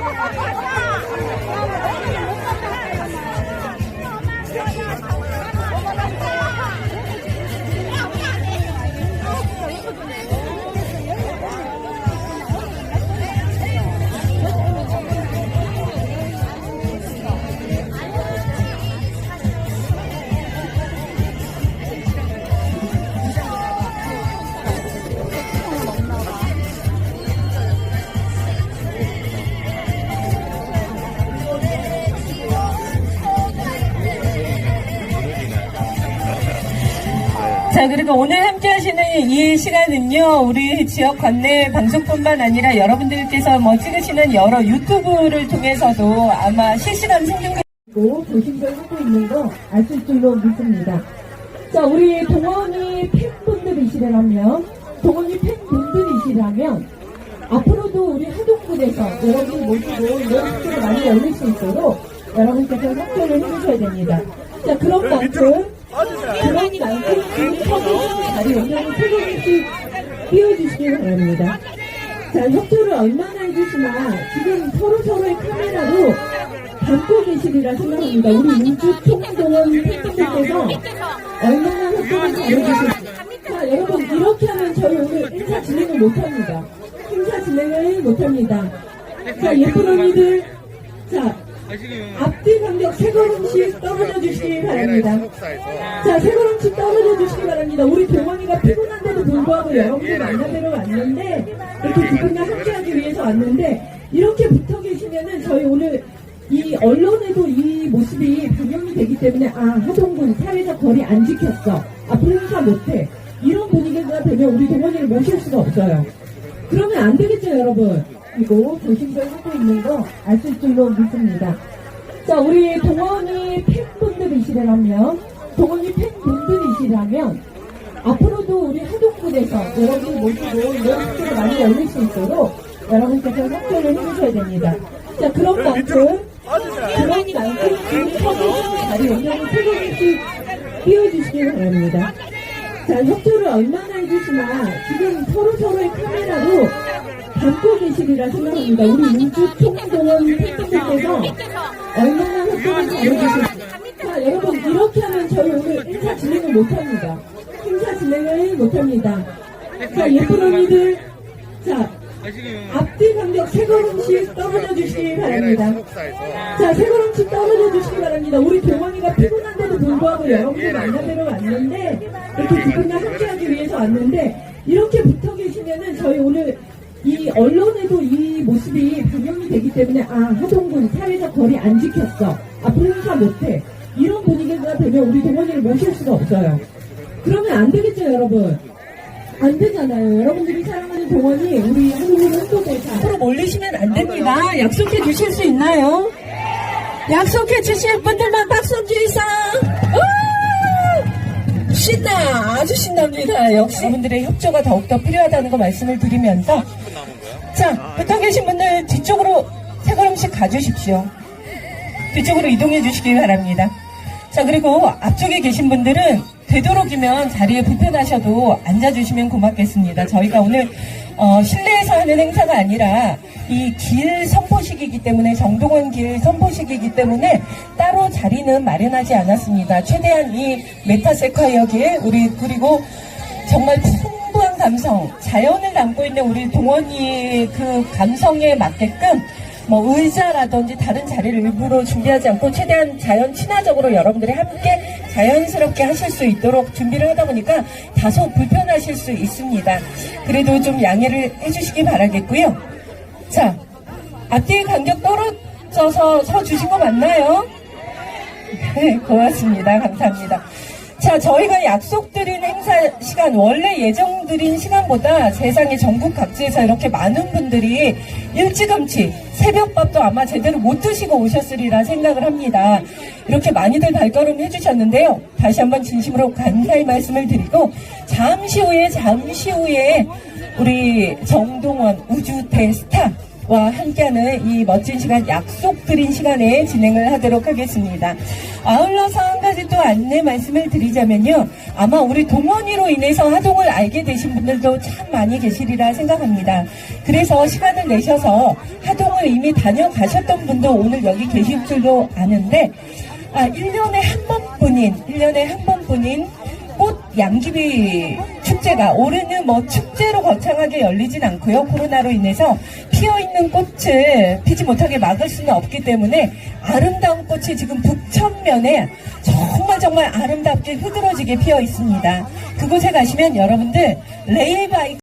Vai, vai, vai, vai. 자, 그리고 오늘 함께 하시는 이 시간은요, 우리 지역 관내 방송뿐만 아니라 여러분들께서 뭐 찍으시는 여러 유튜브를 통해서도 아마 실시간 생중계 고 조심들 하고 있는 거 아실 줄로 믿습니다. 자, 우리 동원이 팬분들이시라면, 동원이 팬분들이시라면, 앞으로도 우리 하동군에서 여러분 모시고 이런 학교를 많이 열릴 수 있도록 여러분께서 협조를 해주셔야 됩니다. 자, 그런 만큼, 그런 만큼 서울시 자리 운영을 최고씩 띄워주시기 바랍니다. 자, 협조를 얼마나 해주시나 지금 서로 서로의 카메라로 담고 계시리라 생각합니다. 우리 우주통동원 팬분들께서 얼마나 협조를 잘해주실지. 자, 여러분, 이렇게 하면 저희 오늘 행사 진행을 못합니다. 행사 진행을 못합니다. 자, 예쁜 언니들, 자, 앞 뒤 간격 세 걸음씩 떨어져 주시기 바랍니다. 자, 세 걸음씩 떨어져 주시기 바랍니다. 우리 동원이가 피곤한데도 불구하고 여러분들 만나뵈러 왔는데, 이렇게 두 분과 함께하기 위해서 왔는데, 이렇게 붙어 계시면은 저희 오늘 이 언론에도 이 모습이 반영이 되기 때문에, 아, 하동군 사회적 거리 안 지켰어. 앞으로 행사 못해. 이런 분위기가 되면 우리 동원이를 모실 수가 없어요. 그러면 안 되겠죠, 여러분? 그리고 조심들 하고 있는 거 아실 줄로 믿습니다. 자, 우리 동원이 팬분들이시라면, 동원이 팬분들이시라면, 앞으로도 우리 하동군에서 여러분 모시고 이런 학교를 많이 열릴 수 있도록 여러분께서 협조를 해주셔야 됩니다. 자, 그런 만큼, 그런 만큼 우리 서울시 자리 운영을 최고씩 띄워주시기 바랍니다. 자, 협조를 얼마나 해주시나 지금 서로 서로의 카메라로 담고 계시리라 생각합니다. 우리 우주통동원 팬분들께서 얼마나. 자, 여러분, 이렇게 하면 저희 오늘 행사 진행을 못합니다. 행사 진행을 못합니다. 자, 예쁜 언니들, 자, 앞뒤 간격 세 걸음씩 떨어져 주시기 바랍니다. 자, 세 걸음씩 떨어져 주시기 바랍니다. 우리 동원이가 피곤한데도 불구하고 여러분들 만나뵈러 왔는데, 이렇게 두 분과 함께하기 위해서 왔는데, 이렇게 붙어 계시면은 저희 오늘 이 언론에도 이 모습이 반영이 되기 때문에, 아, 하동군 사회적 거리 안 지켰어. 앞으로 행사 못해. 이런 분위기가 되면 우리 동원이를 모실 수가 없어요. 그러면 안 되겠죠, 여러분? 안 되잖아요. 여러분들이 사랑하는 동원이 우리 한국인 홍보대사. 앞으로 몰리시면 안 됩니다. 약속해 주실 수 있나요? 약속해 주실 분들만 박수 주이상! 우! 신나! 아주 신납니다. 역시 여러분들의 협조가 더욱더 필요하다는 거 말씀을 드리면서 자, 붙어 계신 분들 뒤쪽으로 세 걸음씩 가주십시오. 뒤쪽으로 이동해 주시기 바랍니다. 자, 그리고 앞쪽에 계신 분들은 되도록이면 자리에 불편하셔도 앉아주시면 고맙겠습니다. 저희가 오늘 어, 실내에서 하는 행사가 아니라 이 길 선포식이기 때문에 정동원 길 선포식이기 때문에 따로 자리는 마련하지 않았습니다. 최대한 이 메타세콰이어 길 우리 그리고 정말 풍부한 감성, 자연을 담고 있는 우리 동원이의 그 감성에 맞게끔 뭐 의자라든지 다른 자리를 일부러 준비하지 않고 최대한 자연 친화적으로 여러분들이 함께 자연스럽게 하실 수 있도록 준비를 하다 보니까 다소 불편하실 수 있습니다. 그래도 좀 양해를 해주시기 바라겠고요. 자, 앞뒤 간격 떨어져서 서 주신 거 맞나요? 네, 고맙습니다. 감사합니다. 자, 저희가 약속드린 행사 시간, 원래 예정드린 시간보다 세상의 전국 각지에서 이렇게 많은 분들이 일찌감치 새벽밥도 아마 제대로 못 드시고 오셨으리라 생각을 합니다. 이렇게 많이들 발걸음 해주셨는데요. 다시 한번 진심으로 감사의 말씀을 드리고, 잠시 후에, 잠시 후에 우리 정동원 우주 대 스타 함께하는 이 멋진 시간 약속드린 시간에 진행을 하도록 하겠습니다. 아울러서 한 가지 또 안내 말씀을 드리자면요. 아마 우리 동원이로 인해서 하동을 알게 되신 분들도 참 많이 계시리라 생각합니다. 그래서 시간을 내셔서 하동을 이미 다녀가셨던 분도 오늘 여기 계실 줄도 아는데 아, 1년에 한 번뿐인, 1년에 한 번뿐인 꽃 양귀비 축제가 올해는 뭐 축제로 거창하게 열리진 않고요. 코로나로 인해서 피어 있는 꽃을 피지 못하게 막을 수는 없기 때문에 아름다운 꽃이 지금 북천면에 정말 정말 아름답게 흐드러지게 피어 있습니다. 그곳에 가시면 여러분들 레일바이크